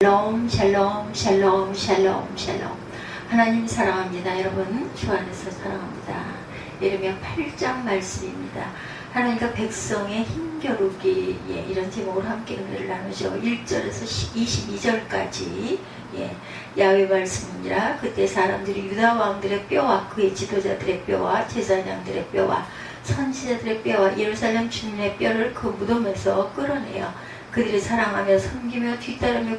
샬롬 샬롬 샬롬 샬롬 샬롬. 하나님 사랑합니다. 여러분 주 안에서 사랑합니다. 예레미야 8장 말씀입니다. 하나님과 백성의 힘겨루기 예, 이런 제목으로 함께 은혜를 나누죠. 1절에서 22절까지. 예, 야외 말씀이라 그때 사람들이 유다 왕들의 뼈와 그의 지도자들의 뼈와 제사장들의 뼈와 선지자들의 뼈와 예루살렘 주민의 뼈를 그 무덤에서 끌어내어 그들이 사랑하며 섬기며 뒤따르며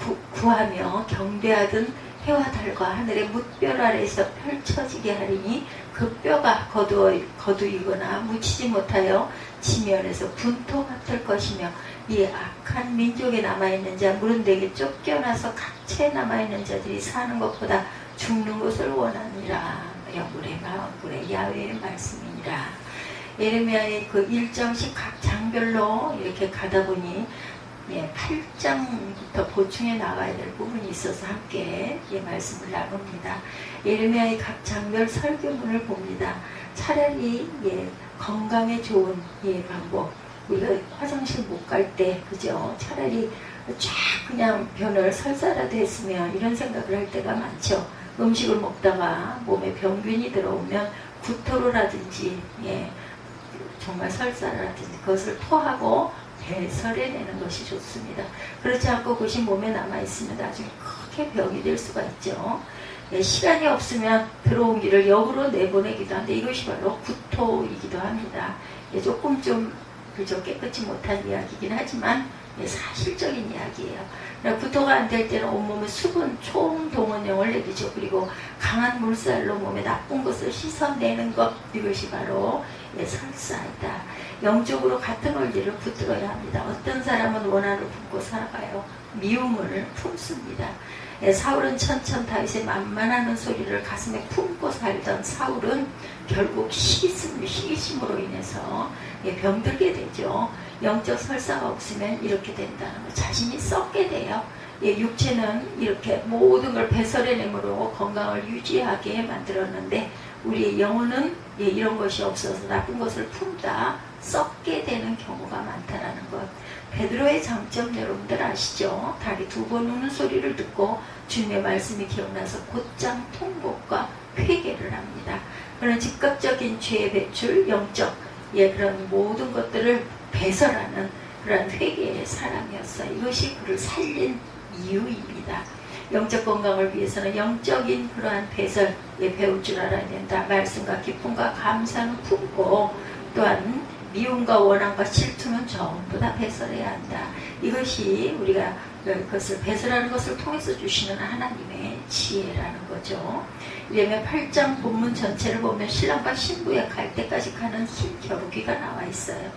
구, 구하며 경배하던 해와 달과 하늘의 뭇별 아래에서 펼쳐지게 하리니 그 뼈가 거두어, 거두이거나 묻히지 못하여 지면에서 분토 같을 것이며 이 악한 민족에 남아있는 자 무른되게 쫓겨나서 각처에 남아있는 자들이 사는 것보다 죽는 것을 원하니라. 영굴의 마음굴의 야외의 말씀이니라. 예레미야의 그 1장씩 각 장별로 이렇게 가다 보니 예, 8장부터 보충해 나가야 될 부분이 있어서 함께 예, 말씀을 나눕니다. 예레미야의 각 장별 설교문을 봅니다. 차라리 예, 건강에 좋은 예, 방법 우리가 화장실 못 갈 때 그죠? 차라리 쫙 그냥 변을 설사라도 했으면 이런 생각을 할 때가 많죠. 음식을 먹다가 몸에 병균이 들어오면 구토로라든지 예, 정말 설사라든지 그것을 토하고 배 설해내는 것이 좋습니다. 그렇지 않고 그것이 몸에 남아있으면 나중에 크게 병이 될 수가 있죠. 예, 시간이 없으면 들어온 길을 역으로 내보내기도 하는데 이것이 바로 구토이기도 합니다. 예, 조금 좀 그저 깨끗이 못한 이야기이긴 하지만 예, 사실적인 이야기예요. 그러니까 구토가 안 될 때는 온몸에 수분, 총동원령을 내리죠. 그리고 강한 물살로 몸에 나쁜 것을 씻어내는 것 이것이 바로 예, 설사이다. 영적으로 같은 원리를 붙들어야 합니다. 어떤 사람은 원한을 품고 살아가요. 미움을 품습니다. 예, 사울은 천천 다윗의 만만하는 소리를 가슴에 품고 살던 사울은 결국 시기심, 시기심으로 인해서 예, 병들게 되죠. 영적 설사가 없으면 이렇게 된다는 거 자신이 썩게 돼요. 예, 육체는 이렇게 모든 걸 배설해내므로 건강을 유지하게 만들었는데 우리의 영혼은 예, 이런 것이 없어서 나쁜 것을 품다 썩게 되는 경우가 많다라는 것. 베드로의 장점 여러분들 아시죠? 다리 두 번 우는 소리를 듣고 주님의 말씀이 기억나서 곧장 통곡과 회개를 합니다. 그런 즉각적인 죄의 배출, 영적 예, 그런 모든 것들을 배설하는 그런 회개의 사람이었어요. 이것이 그를 살린 이유입니다. 영적 건강을 위해서는 영적인 그러한 배설에 배울 줄 알아야 된다. 말씀과 기쁨과 감사는 품고 또한 미움과 원한과 질투는 전부 다 배설해야 한다. 이것이 우리가 그것을 배설하는 것을 통해서 주시는 하나님의 지혜라는 거죠. 이러면 8장 본문 전체를 보면 신랑과 신부에 갈 때까지 가는 흰 겨루기가 나와 있어요.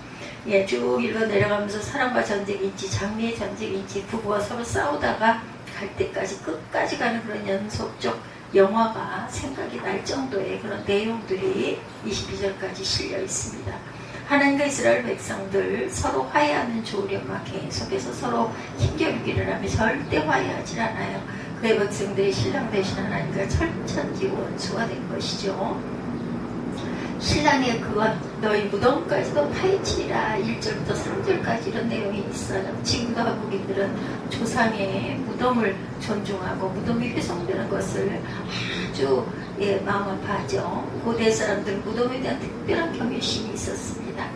예, 쭉 읽어 내려가면서 사랑과 전쟁인지 장미의 전쟁인지 부부가 서로 싸우다가 갈 때까지 끝까지 가는 그런 연속적 영화가 생각이 날 정도의 그런 내용들이 22절까지 실려 있습니다. 하나님과 이스라엘 백성들 서로 화해하는 조련막 계속해서 서로 힘겨루기를 하며 절대 화해하지 않아요. 그의 백성들이 신랑 대신 하나님과 철천지 원수가 된 것이죠. 신랑의 그것 너희 무덤까지도 파헤치리라 1절부터 3절까지 이런 내용이 있어요. 지금도 한국인들은 조상의 무덤을 존중하고 무덤이 훼손되는 것을 아주 예, 마음 아파하죠. 고대 사람들 무덤에 대한 특별한 경외심이 있었습니다.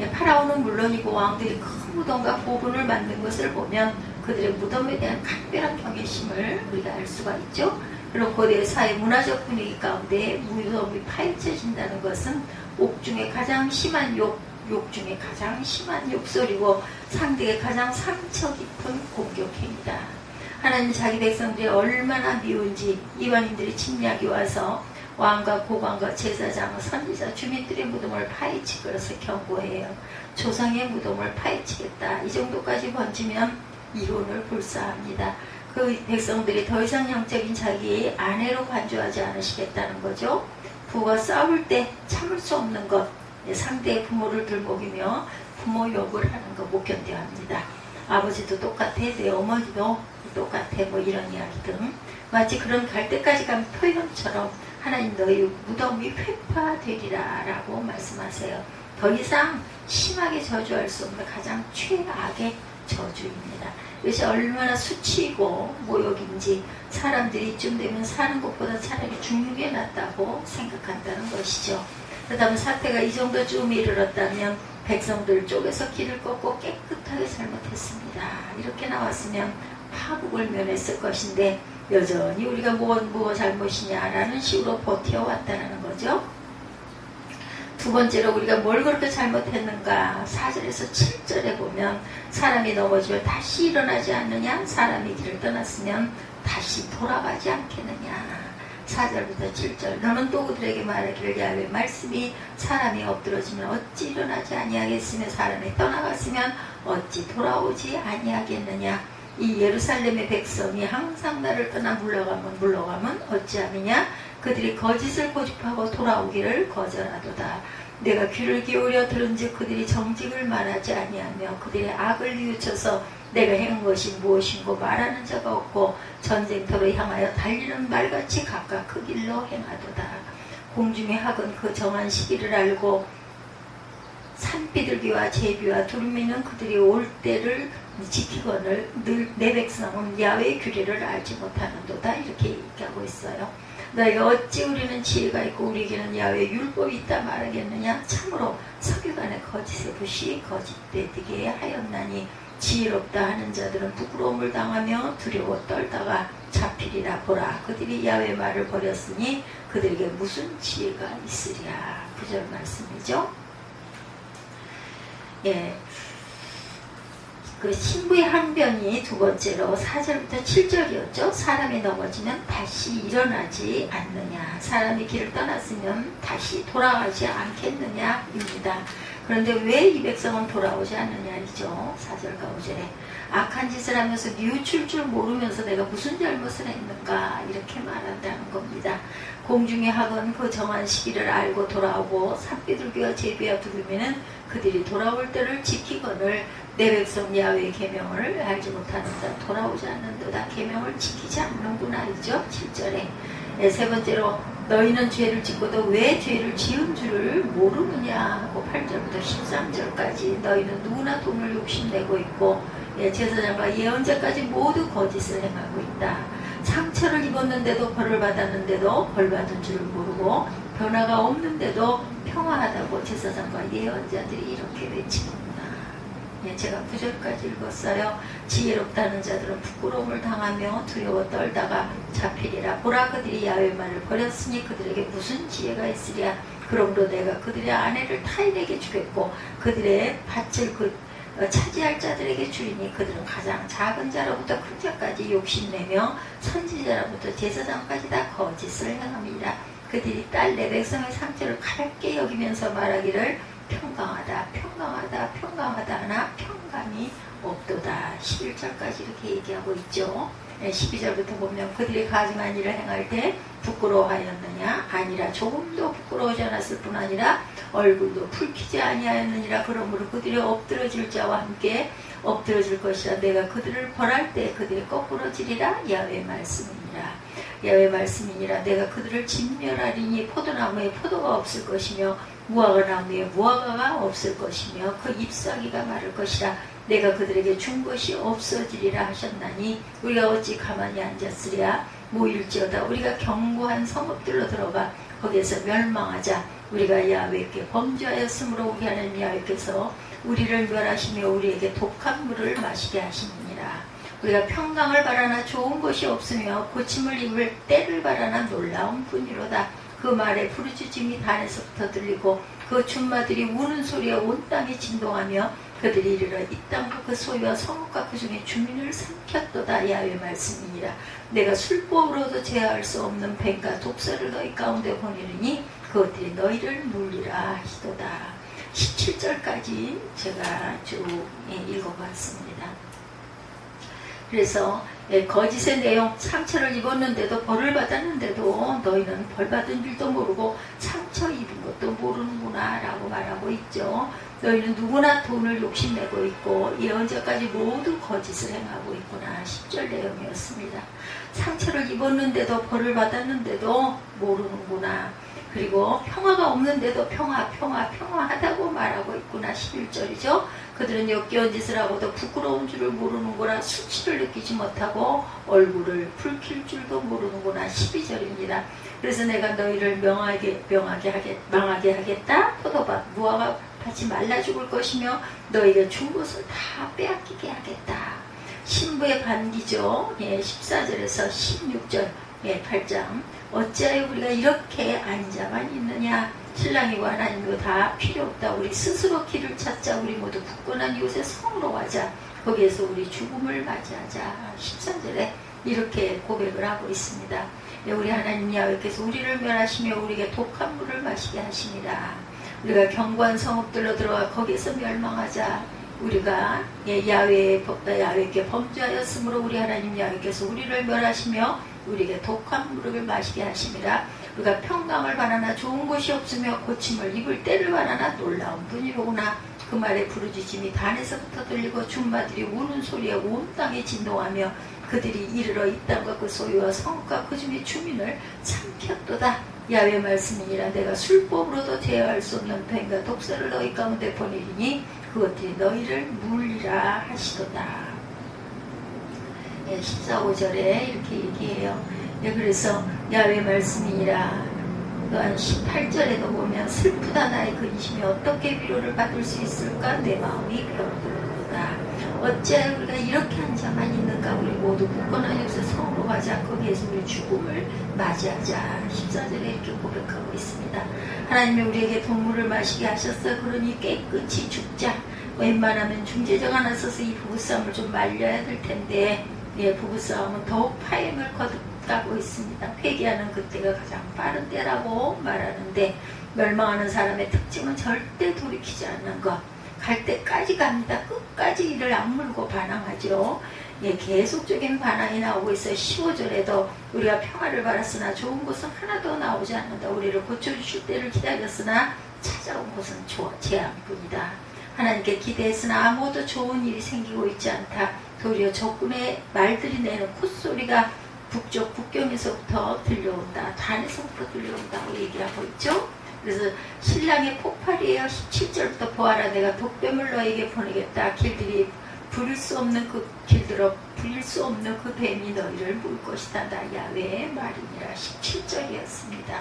예, 파라오는 물론이고 왕들이 큰 무덤과 고분을 만든 것을 보면 그들의 무덤에 대한 각별한 경외심을 우리가 알 수가 있죠. 그리고 고대 사회 문화적 분위기 가운데 무덤이 파헤쳐진다는 것은 옥 중에 가장 심한 욕, 욕 중에 가장 심한 욕설이고 상대의 가장 상처 깊은 공격 행위다. 하나님 자기 백성들이 얼마나 미운지 이방인들이 침략이 와서 왕과 고관과 제사장, 선지자, 주민들의 무덤을 파헤칠 것을 경고해요. 조상의 무덤을 파헤치겠다. 이 정도까지 번지면 이혼을 불사합니다. 그 백성들이 더 이상 영적인 자기 아내로 간주하지 않으시겠다는 거죠. 부가 싸울 때 참을 수 없는 것, 상대의 부모를 들먹이며 부모 욕을 하는 거 못 견뎌 합니다. 아버지도 똑같아, 내 어머니도 똑같아, 뭐 이런 이야기 등. 마치 그런 갈 때까지 간 표현처럼 하나님 너희 무덤이 회파되리라 라고 말씀하세요. 더 이상 심하게 저주할 수 없는 가장 최악의 저주입니다. 이것이 얼마나 수치이고 모욕인지 사람들이 이쯤 되면 사는 것보다 차라리 죽는 게 낫다고 생각한다는 것이죠. 그 다음 사태가 이 정도쯤 이르렀다면 백성들 쪽에서 길을 꺾고 깨끗하게 잘못했습니다. 이렇게 나왔으면 파국을 면했을 것인데 여전히 우리가 무엇 무엇 잘못이냐라는 식으로 버텨왔다는 거죠. 두 번째로 우리가 뭘 그렇게 잘못했는가. 4절에서 7절에 보면 사람이 넘어지면 다시 일어나지 않느냐? 사람이 길을 떠났으면 다시 돌아가지 않겠느냐? 4절부터 7절. 너는 또 그들에게 말하기를 야외 말씀이 사람이 엎드러지면 어찌 일어나지 아니하겠으며 사람이 떠나갔으면 어찌 돌아오지 아니하겠느냐? 이 예루살렘의 백성이 항상 나를 떠나 물러가면 물러가면 어찌하느냐 그들이 거짓을 고집하고 돌아오기를 거절하도다. 내가 귀를 기울여 들은즉 그들이 정직을 말하지 아니하며 그들의 악을 뉘우쳐서 내가 행한 것이 무엇인고 말하는 자가 없고 전쟁터로 향하여 달리는 말같이 각각 그 길로 행하도다. 공중의 학은 그 정한 시기를 알고 산비둘기와 제비와 두루미는 그들이 올 때를 지키거늘 늘 내 백성은 야외의 규례를 알지 못하는도다. 이렇게 얘기하고 있어요. 너희가 어찌 우리는 지혜가 있고 우리에게는 야외 율법이 있다 말하겠느냐? 참으로 석유간의 거짓의 붓이 거짓되게 하였나니 지혜롭다 하는 자들은 부끄러움을 당하며 두려워 떨다가 잡히리라 보라. 그들이 야외 말을 버렸으니 그들에게 무슨 지혜가 있으랴. 구절 말씀이죠? 예. 그 신부의 항변이 두 번째로 4절부터 7절이었죠. 사람이 넘어지면 다시 일어나지 않느냐. 사람이 길을 떠났으면 다시 돌아가지 않겠느냐입니다. 그런데 왜 이 백성은 돌아오지 않느냐 이죠. 4절과 5절에. 악한 짓을 하면서 뉘우칠 줄 모르면서 내가 무슨 잘못을 했는가 이렇게 말한다는 겁니다. 공중의 학은 그 정한 시기를 알고 돌아오고 산비둘기와 제비와 두루미는 그들이 돌아올 때를 지키거늘 내 백성 야외의 계명을 알지 못하는 자 돌아오지 않는도다 계명을 지키지 않는구나. 이죠? 7절에. 네, 세 번째로 너희는 죄를 짓고도 왜 죄를 지은 줄을 모르느냐? 하고 8절부터 13절까지. 너희는 누구나 돈을 욕심내고 있고 예, 제사장과 예언자까지 모두 거짓을 행하고 있다. 상처를 입었는데도 벌을 받았는데도 벌 받은 줄을 모르고 변화가 없는데도 평화하다고 제사장과 예언자들이 이렇게 외치는구나. 예, 제가 구절까지 읽었어요. 지혜롭다는 자들은 부끄러움을 당하며 두려워 떨다가 잡히리라. 보라 그들이 야외 말을 버렸으니 그들에게 무슨 지혜가 있으랴. 그러므로 내가 그들의 아내를 타인에게 주겠고 그들의 밭을 그 어, 차지할 자들에게 주리니 그들은 가장 작은 자로부터 큰 자까지 욕심내며 선지자로부터 제사장까지 다 거짓을 행함이라 그들이 딸 내 백성의 상처를 가볍게 여기면서 말하기를 평강하다 평강하다 평강하다 하나 평강이 없도다 11절까지 이렇게 얘기하고 있죠. 12절부터 보면 그들이 가증한 일을 행할 때 부끄러워하였느냐? 아니라 조금도 부끄러워하지 않았을 뿐 아니라 얼굴도 붉히지 아니하였느니라. 그러므로 그들이 엎드러질 자와 함께 엎드러질 것이라. 내가 그들을 벌할 때 그들이 거꾸러지리라. 야외 말씀이니라. 야외 말씀이니라. 내가 그들을 진멸하리니 포도나무에 포도가 없을 것이며 무화과 나무에 무화과가 없을 것이며 그 잎사귀가 마를 것이라. 내가 그들에게 준 것이 없어지리라 하셨나니 우리가 어찌 가만히 앉았으랴? 모일지어다. 우리가 견고한 성읍들로 들어가 거기에서 멸망하자. 우리가 야외께 범죄하였으므로 우리 하나님 야외께서 우리를 멸하시며 우리에게 독한 물을 마시게 하시니라. 우리가 평강을 바라나 좋은 것이 없으며 고침을 입을 때를 바라나 놀라운 분이로다 그 말에 부르짖음이 단에서부터 들리고 그 춘마들이 우는 소리에 온 땅이 진동하며 그들이 이르러 이 땅과 그 소유와 성읍과 그 중에 주민을 삼켰도다. 야외 말씀이니라. 내가 술법으로도 제어할 수 없는 뱀과 독사를 너희 가운데 보내리니 그것들이 너희를 물리라 하시도다. 17절까지 제가 쭉 예, 읽어봤습니다 그래서 예, 거짓의 내용 상처를 입었는데도 벌을 받았는데도 너희는 벌 받은 줄도 모르고 상처 입은 것도 모르는구나 라고 말하고 있죠. 너희는 누구나 돈을 욕심내고 있고 예언자까지 모두 거짓을 행하고 있구나. 10절 내용이었습니다. 상처를 입었는데도 벌을 받았는데도 모르는구나 그리고 평화가 없는데도 평화, 평화, 평화하다고 말하고 있구나. 11절이죠. 그들은 역겨운 짓을 하고도 부끄러운 줄을 모르는구나. 수치를 느끼지 못하고 얼굴을 붉힐 줄도 모르는구나. 12절입니다. 그래서 내가 너희를 명하게, 명하게 하겠, 망하게 하겠다. 포도밭, 무화과 밭이 말라 죽을 것이며 너희가 준 것을 다 빼앗기게 하겠다. 신부의 반기죠. 예, 14절에서 16절, 예, 8장. 어찌하여 우리가 이렇게 앉아만 있느냐? 신랑이고 하나님도 다 필요 없다. 우리 스스로 길을 찾자. 우리 모두 굳건한 이곳에 성으로 가자. 거기에서 우리 죽음을 맞이하자. 13절에 이렇게 고백을 하고 있습니다. 예, 우리 하나님 야외께서 우리를 멸하시며 우리에게 독한 물을 마시게 하십니다. 우리가 경관 성읍들로 들어가 거기서 멸망하자. 우리가 예, 야외에 야외께 범죄하였으므로 우리 하나님 야외께서 우리를 멸하시며 우리에게 독한 무릎을 마시게 하심이라 우리가 평강을 바라나 좋은 곳이 없으며 고침을 입을 때를 바라나 놀라운 분이로구나. 그 말에 부르짖음이 단에서부터 들리고 줌마들이 우는 소리에 온 땅에 진동하며 그들이 이르러 이 땅과 그 소유와 성과 그 중에 주민을 삼켰도다. 야외 말씀이니라. 내가 술법으로도 제어할 수 없는 뱀과 독사를 너희 가운데 보내리니 그것들이 너희를 물리라 하시도다 14, 5절에 이렇게 얘기해요. 네, 그래서 야외 말씀이니라. 또한 18절에도 보면 슬프다 나의 근심이 어떻게 위로를 받을 수 있을까? 내 마음이 배어들었다. 어찌하여 우리가 이렇게 한 자만 있는가? 우리 모두 굳건한 역사 성으로 가자. 거기에서 우리 죽음을 맞이하자. 14절에 이렇게 고백하고 있습니다. 하나님이 우리에게 동물을 마시게 하셨어 그러니 깨끗이 죽자. 웬만하면 중재자가 나서서 이 부부싸움을 좀 말려야 될 텐데 예, 부부싸움은 더욱 파행을 거듭하고 있습니다. 회개하는 그때가 가장 빠른 때라고 말하는데 멸망하는 사람의 특징은 절대 돌이키지 않는 것. 갈 때까지 갑니다. 끝까지 이를 악물고 반항하죠. 예, 계속적인 반항이 나오고 있어요. 15절에도 우리가 평화를 바랐으나 좋은 것은 하나도 나오지 않는다. 우리를 고쳐주실 때를 기다렸으나 찾아온 것은 재앙뿐이다. 하나님께 기대했으나 아무도 좋은 일이 생기고 있지 않다. 도리어 적군의 말들이 내는 콧소리가 북쪽 국경에서부터 들려온다. 단에서부터 들려온다고 얘기하고 있죠. 그래서 신랑의 폭발이에요. 17절부터 보아라 내가 독뱀을 너에게 보내겠다. 길들이 부릴 수 없는 그 길들어 부릴 수 없는 그 뱀이 너희를 물 것이다. 나 야외의 말이니라. 17절이었습니다.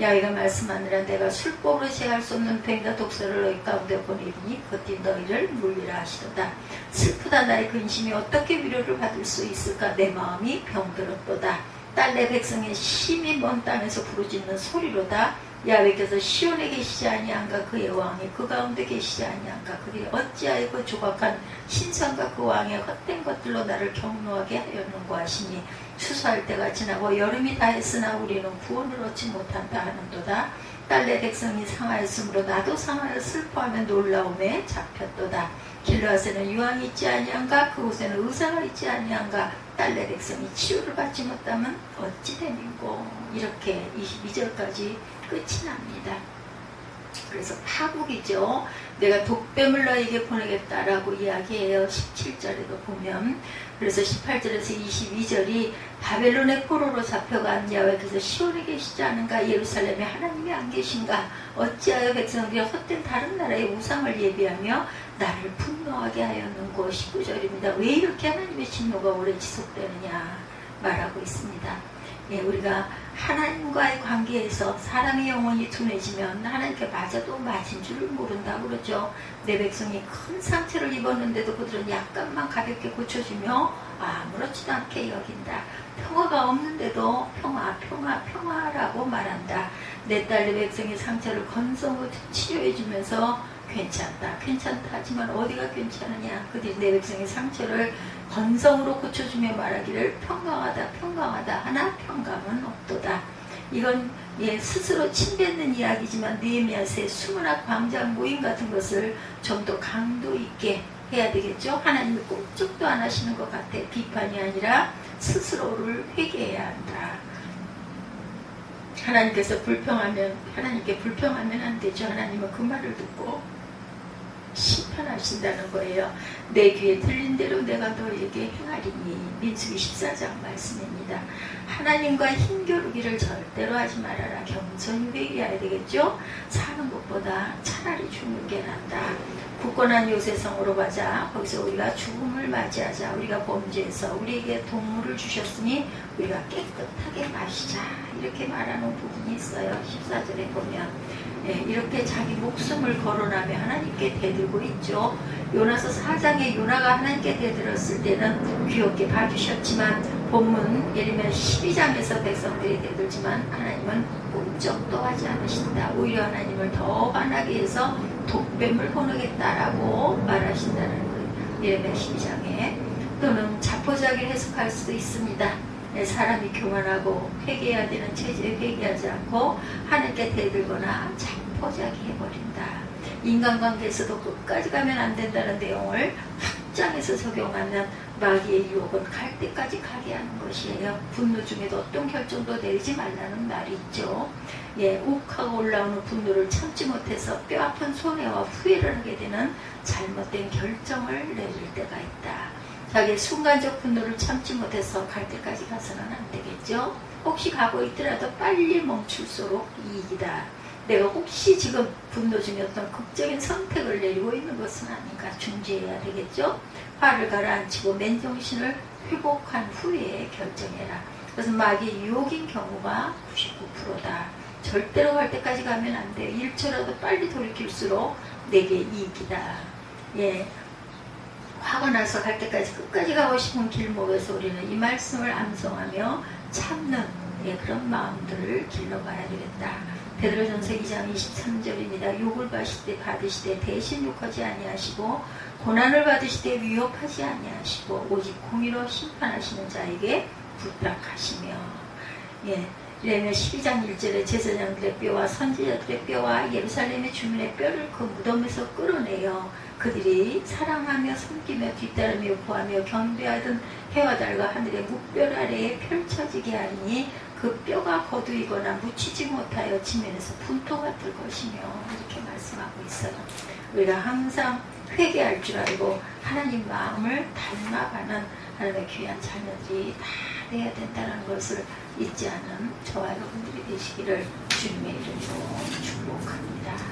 야이가 말씀하느라 내가 술법으로 제할 수 없는 뱀과 독사를 너희 가운데 보내리니 그것이 너희를 물리라 하시도다. 슬프다 나의 근심이 어떻게 위로를 받을 수 있을까 내 마음이 병들었도다. 딸 내 백성의 심히 먼 땅에서 부르짖는 소리로다. 야외께서 시온에 계시지 아니한가? 그의 왕이 그 가운데 계시지 아니한가? 그들이 어찌하여 그 조각한 신상과 그 왕의 헛된 것들로 나를 경노하게 하였는고 하시니 추수할 때가 지나고 여름이 다했으나 우리는 구원을 얻지 못한다 하는도다. 딸내 백성이 상하였으므로 나도 상하여 슬퍼하며 놀라움에 잡혔도다. 길라앗에는 유황이 있지 아니한가? 그곳에는 의사가 있지 아니한가? 딸내 백성이 치유를 받지 못하면 어찌 되는고? 이렇게 22절까지 끝이 납니다. 그래서 파국이죠. 내가 독뱀을 너에게 보내겠다라고 이야기해요. 17절에도 보면. 그래서 18절에서 22절이 바벨론의 포로로 잡혀간 야외께서 시온에 계시지 않은가 예루살렘에 하나님이 안 계신가 어찌하여 백성들이 헛된 다른 나라의 우상을 예비하며 나를 분노하게 하였는고 19절입니다. 왜 이렇게 하나님의 진노가 오래 지속되느냐 말하고 있습니다. 예, 우리가 하나님과의 관계에서 사람의 영혼이 둔해지면 하나님께 맞아도 맞은 줄을 모른다 그러죠. 내 백성이 큰 상처를 입었는데도 그들은 약간만 가볍게 고쳐주며 아무렇지도 않게 여긴다. 평화가 없는데도 평화, 평화, 평화라고 말한다. 내 딸, 내 백성의 상처를 건성으로 치료해주면서 괜찮다, 괜찮다 하지만 어디가 괜찮으냐? 그들이 내 백성의 상처를 건성으로 고쳐주며 말하기를 평강하다 평강하다 하나 평강은 없도다. 이건 예, 스스로 침뱉는 이야기지만 느헤미야스의 수문학 광장 모임 같은 것을 좀 더 강도 있게 해야 되겠죠. 하나님이 꼼짝도 안 하시는 것 같아. 비판이 아니라 스스로를 회개해야 한다. 하나님께서 불평하면 하나님께 불평하면 안 되죠. 하나님은 그 말을 듣고 심판하신다는 거예요. 내 귀에 들린 대로 내가 너에게 행하리니 민수기 14장 말씀입니다. 하나님과 힘겨루기를 절대로 하지 말아라. 겸손히 회개해야 되겠죠? 사는 것보다 차라리 죽는 게 낫다. 굳건한 요새성으로 가자. 거기서 우리가 죽음을 맞이하자. 우리가 범죄해서 우리에게 동물을 주셨으니 우리가 깨끗하게 마시자. 이렇게 말하는 부분이 있어요. 14절에 보면. 예, 이렇게 자기 목숨을 거론하며 하나님께 대들고 있죠. 요나서 4장에 요나가 하나님께 대들었을 때는 귀엽게 봐주셨지만 본문 예리면 12장에서 백성들이 대들지만 하나님은 꿈쩍도 하지 않으신다. 오히려 하나님을 더 반하게 해서 독뱀을 보내겠다라고 말하신다는 그 예레미야 12장에 또는 자포자기를 해석할 수도 있습니다. 네, 사람이 교만하고 회개해야 되는 체제에 회개하지 않고 하나님께 대들거나 자포자기 해버린다. 인간관계에서도 끝까지 가면 안 된다는 내용을 확장해서 적용하면 마귀의 유혹은 갈 때까지 가게 하는 것이에요. 분노 중에도 어떤 결정도 내리지 말라는 말이 있죠. 예, 욱하고 올라오는 분노를 참지 못해서 뼈아픈 손해와 후회를 하게 되는 잘못된 결정을 내릴 때가 있다. 자기의 순간적 분노를 참지 못해서 갈 때까지 가서는 안 되겠죠. 혹시 가고 있더라도 빨리 멈출수록 이익이다. 내가 혹시 지금 분노 중에 어떤 극적인 선택을 내리고 있는 것은 아닌가 중지해야 되겠죠. 화를 가라앉히고 맨정신을 회복한 후에 결정해라. 그래서 마귀의 유혹인 경우가 99%다. 절대로 갈 때까지 가면 안 돼. 1초라도 빨리 돌이킬수록 내게 이익이다. 예. 화가 나서 갈 때까지 끝까지 가고 싶은 길목에서 우리는 이 말씀을 암송하며 참는 예, 그런 마음들을 길러가야 되겠다. 베드로전서 2장 23절입니다. 욕을 받으시되 받으시되 대신 욕하지 아니하시고 고난을 받으시되 위협하지 아니하시고 오직 공의로 심판하시는 자에게 부탁하시며 예. 레면 12장 1절에 제사장들의 뼈와 선지자들의 뼈와 예루살렘의 주민의 뼈를 그 무덤에서 끌어내요. 그들이 사랑하며 섬기며 뒤따르며 구하며 경배하던 해와 달과 하늘의 묵별 아래에 펼쳐지게 하니 그 뼈가 거두이거나 묻히지 못하여 지면에서 분토가 뜰 것이며 이렇게 말씀하고 있어요. 우리가 항상 회개할 줄 알고 하나님 마음을 닮아가는 하나님의 귀한 자녀들이 다 돼야 된다는 것을 잊지 않은 저와 여러분들이 되시기를 주님의 이름으로 축복합니다.